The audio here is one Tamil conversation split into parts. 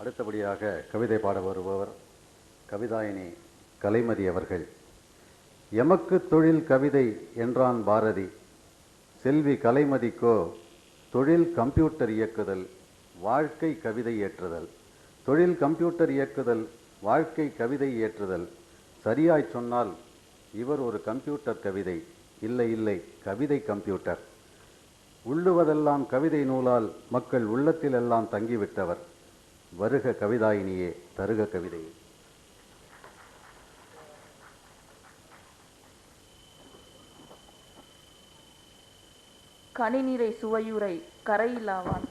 அடுத்தபடியாக கவிதை பாட வருபவர் கவிதாயினி கலைமதி அவர்கள். எமக்கு தொழில் கவிதை என்றான் பாரதி. செல்வி கலைமதிக்கோ தொழில் கம்ப்யூட்டர் இயக்குதல் வாழ்க்கை கவிதை ஏற்றுதல். தொழில் கம்ப்யூட்டர் இயக்குதல் வாழ்க்கை கவிதை ஏற்றுதல். சரியாய் சொன்னால் இவர் ஒரு கம்ப்யூட்டர் கவிதை இல்லை இல்லை கவிதை கம்ப்யூட்டர். உள்ளுவதெல்லாம் கவிதை நூலால் மக்கள் உள்ளத்திலெல்லாம் தங்கிவிட்டவர். வருக கவிதாயினியே தருக கவிதையே. கனிநிறை சுவையுரை கரையிலாவான்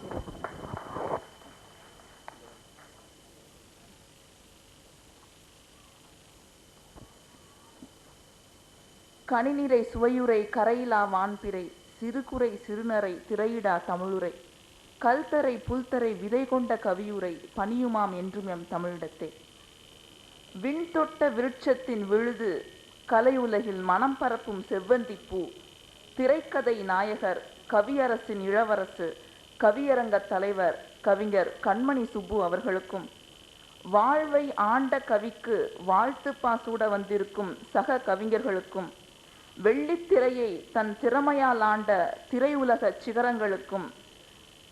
கணிநிறை சுவையுரை கரையிலா வான்பிறை சிறுகுறை சிறுநரை திரையிடா தமிழுரை கல்தரை புல்தரை விதை கொண்ட கவியுரை பணியுமாம் என்றும் எம் தமிழிடத்தே. விண்தொட்ட விருட்சத்தின் விழுது கலையுலகில் மனம் பரப்பும் செவ்வந்தி பூ திரைக்கதை நாயகர் கவியரசின் இளவரசு கவியரங்கத் தலைவர் கவிஞர் கண்மணி சுப்பு அவர்களுக்கும் வாழ்வை ஆண்ட கவிக்கு வாழ்த்து பாசூட வந்திருக்கும் சக கவிஞர்களுக்கும் வெள்ளித்திரையை தன் திறமையால் ஆண்ட திரையுலக சிகரங்களுக்கும்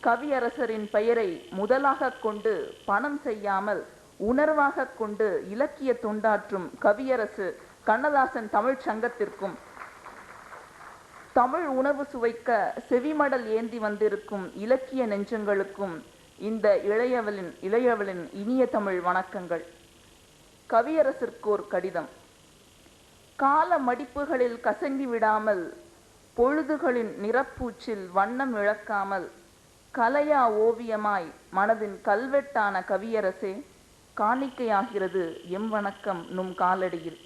கவியரசரின் பெயரை முதலாகக் கொண்டு பணம் செய்யாமல் உணர்வாகக் கொண்டு இலக்கிய தொண்டாற்றும் கவியரசு கண்ணதாசன் தமிழ்ச் சங்கத்திற்கும் தமிழ் உணவு சுவைக்க செவிமடல் ஏந்தி வந்திருக்கும் இலக்கிய நெஞ்சங்களுக்கும் இந்த இளையவளின் இளையவளின் இனிய தமிழ் வணக்கங்கள். கவியரசிற்கு ஒரு கடிதம். கால மடிப்புகளில் கசங்கி விடாமல் பொழுதுகளின் நிறப்பூச்சில் வண்ணம் இழக்காமல் கலையா ஓவியமாய் மனதின் கல்வெட்டான கவியரசே காணிக்கையாகிறது எம் வணக்கம் நும் காலடியில்.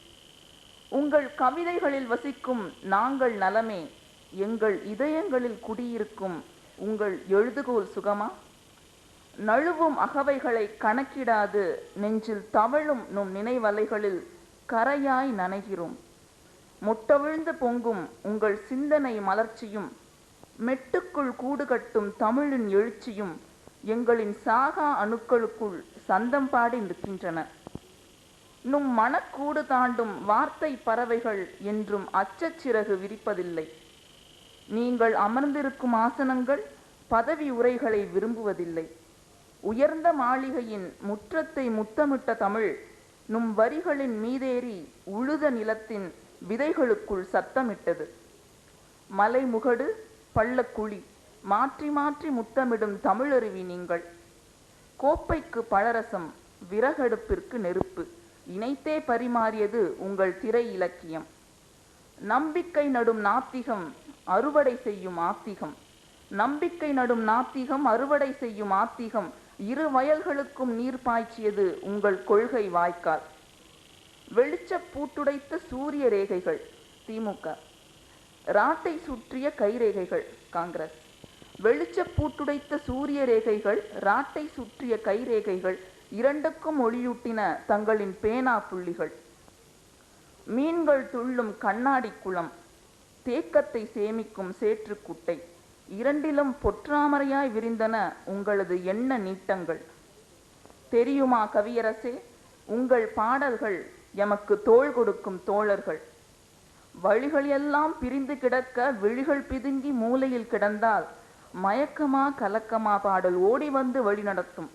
உங்கள் கவிதைகளில் வசிக்கும் நாங்கள் நலமே எங்கள் இதயங்களில் குடியிருக்கும் உங்கள் எழுதுகோல் சுகமா? நழுவும் அகவைகளை கணக்கிடாது நெஞ்சில் தவழும் நும் நினைவலைகளில் கரையாய் நனைகிறோம். முட்டவிழ்ந்து பொங்கும் உங்கள் சிந்தனை மலர்ச்சியும் மெட்டுக்குள் கூடு கட்டும் தமிழின் எழுச்சியும் எங்களின் சாகா அணுக்களுக்குள் சந்தம் பாடி நிற்கின்றன. நும் மனக்கூடு தாண்டும் வார்த்தை பறவைகள் என்றும் அச்சச்சிறகு விரிப்பதில்லை. நீங்கள் அமர்ந்திருக்கும் ஆசனங்கள் பதவி உரைகளை விரும்புவதில்லை. உயர்ந்த மாளிகையின் முற்றத்தை முத்தமிட்ட தமிழ் நும் வரிகளின் மீதேறி உழுத நிலத்தின் விதைகளுக்குள் சத்தமிட்டது. மலைமுகடு பள்ளக்குழி. மாற்றி மாற்றி முத்தமிடும் தமிழருவி நீங்கள். கோப்பைக்கு பழரசம் விறகடுப்பிற்கு நெருப்பு. இணைத்தே பரிமாறியது உங்கள் திரை இலக்கியம். நம்பிக்கை நடும் நாத்திகம் அறுவடை செய்யும் ஆத்திகம். நம்பிக்கை நடும் நாத்திகம் அறுவடை செய்யும் ஆத்திகம். இரு வயல்களுக்கும் நீர் பாய்ச்சியது உங்கள் கொள்கை வாய்க்கால். வெளிச்ச பூட்டுடைத்த சூரிய ரேகைகள் திமுக ராட்டை சுற்றிய கைரேகைகள் காங்கிரஸ். வெளிச்ச பூட்டுடைத்த சூரிய ரேகைகள் ராட்டை சுற்றிய கைரேகைகள் இரண்டுக்கும் ஒளியூட்டின தங்களின் பேனா புள்ளிகள். மீன்கள் துள்ளும் கண்ணாடி குளம் தேக்கத்தை சேமிக்கும் சேற்றுக்குட்டை இரண்டிலும் பொற்றாமரையாய் விரிந்தன உங்களது எண்ண நீட்டங்கள். தெரியுமா கவியரசே? உங்கள் பாடல்கள் எமக்கு தோள் கொடுக்கும் தோழர்கள். வழிகள் எல்லாம் பிரிந்து கிடக்க விழிகள் பிதுங்கி மூலையில் கிடந்தால் மயக்கமா கலக்கமா பாடல் ஓடி வந்து வழி நடத்தும்.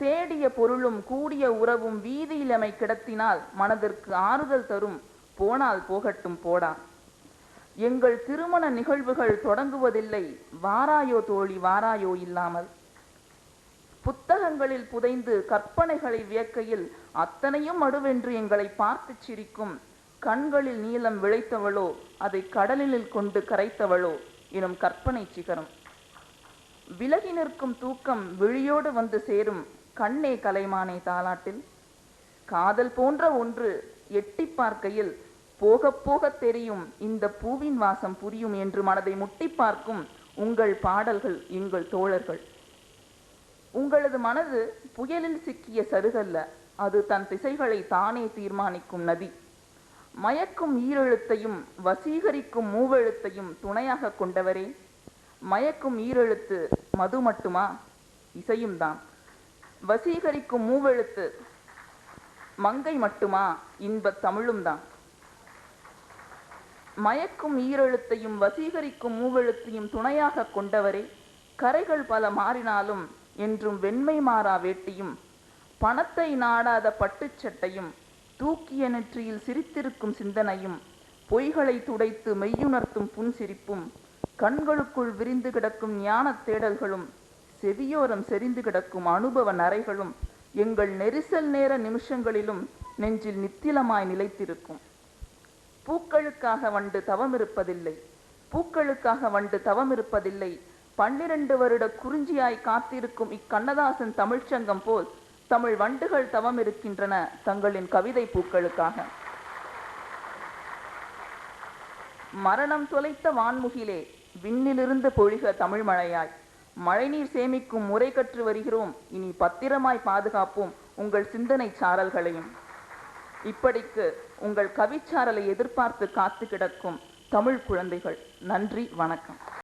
தேடிய பொருளும் கூடிய உறவும் வீதியில் அமை கிடத்தினால் மனதிற்கு ஆறுதல் தரும் போனால் போகட்டும் போடா. எங்கள் திருமண நிகழ்வுகள் தொடங்குவதில்லை வாராயோ தோழி வாராயோ இல்லாமல். புத்தகங்களில் புதைந்து கற்பனைகளை வியக்கையில் அத்தனையும் அடுவென்று எங்களை பார்த்து சிரிக்கும் கண்களில் நீளம் விளைத்தவளோ அதை கடலில் கொண்டு கரைத்தவளோ எனும் கற்பனை சிகரம். விலகி நிற்கும் தூக்கம் விழியோடு வந்து சேரும் கண்ணே கலைமானே தாலாட்டில் காதல் போன்ற ஒன்று எட்டி பார்க்கையில் போக போக தெரியும் இந்த பூவின் வாசம் புரியும் என்று மனதை முட்டி பார்க்கும் உங்கள் பாடல்கள் எங்கள் தோழர்கள். உங்களது மனது புயலில் சிக்கிய சருகல்ல அது தன் திசைகளை தானே தீர்மானிக்கும் நதி. மயக்கும் ஈரெழுத்தையும் வசீகரிக்கும் மூவெழுத்தையும் துணையாக கொண்டவரே. மயக்கும் ஈரெழுத்து மது மட்டுமா? இசையும் தான். வசீகரிக்கும் மூவெழுத்து மங்கை மட்டுமா? இன்பத் தமிழும் தான். மயக்கும் ஈரெழுத்தையும் வசீகரிக்கும் மூவெழுத்தையும் துணையாக கொண்டவரே. கரைகள் பல மாறினாலும் என்றும் வெண்மை மாறா வேட்டியும் பணத்தை நாடாத பட்டுச்சட்டையும் தூக்கிய நெற்றியில் சிரித்திருக்கும் சிந்தனையும் பொய்களை துடைத்து மெய்யுணர்த்தும் புன்சிரிப்பும் கண்களுக்குள் விரிந்து கிடக்கும் ஞானத் தேடல்களும் செவியோரம் செறிந்து கிடக்கும் அனுபவ நரைகளும் எங்கள் நெரிசல் நேர நிமிஷங்களிலும் நெஞ்சில் நித்திலமாய் நிலைத்திருக்கும். பூக்களுக்காக வண்டு தவம் இருப்பதில்லை பூக்களுக்காக வண்டு தவம் இருப்பதில்லை பன்னிரண்டு வருட குறிஞ்சியாய் காத்திருக்கும் இக்கண்ணதாசன் தமிழ்ச்சங்கம் போல் தமிழ் வண்டுகள் தவம் இருக்கின்றன தங்களின் கவிதை பூக்களுக்காக. மரணம் தொலைத்த வான்முகிலே விண்ணிலிருந்து பொழிக தமிழ் மழையாய். மழைநீர் சேமிக்கும் முறை கற்று வருகிறோம். இனி பத்திரமாய் பாதுகாப்போம் உங்கள் சிந்தனை சாரல்களையும். இப்படிக்கு உங்கள் கவிச்சாரலை எதிர்பார்த்து காத்து கிடக்கும் தமிழ் குழந்தைகள். நன்றி வணக்கம்.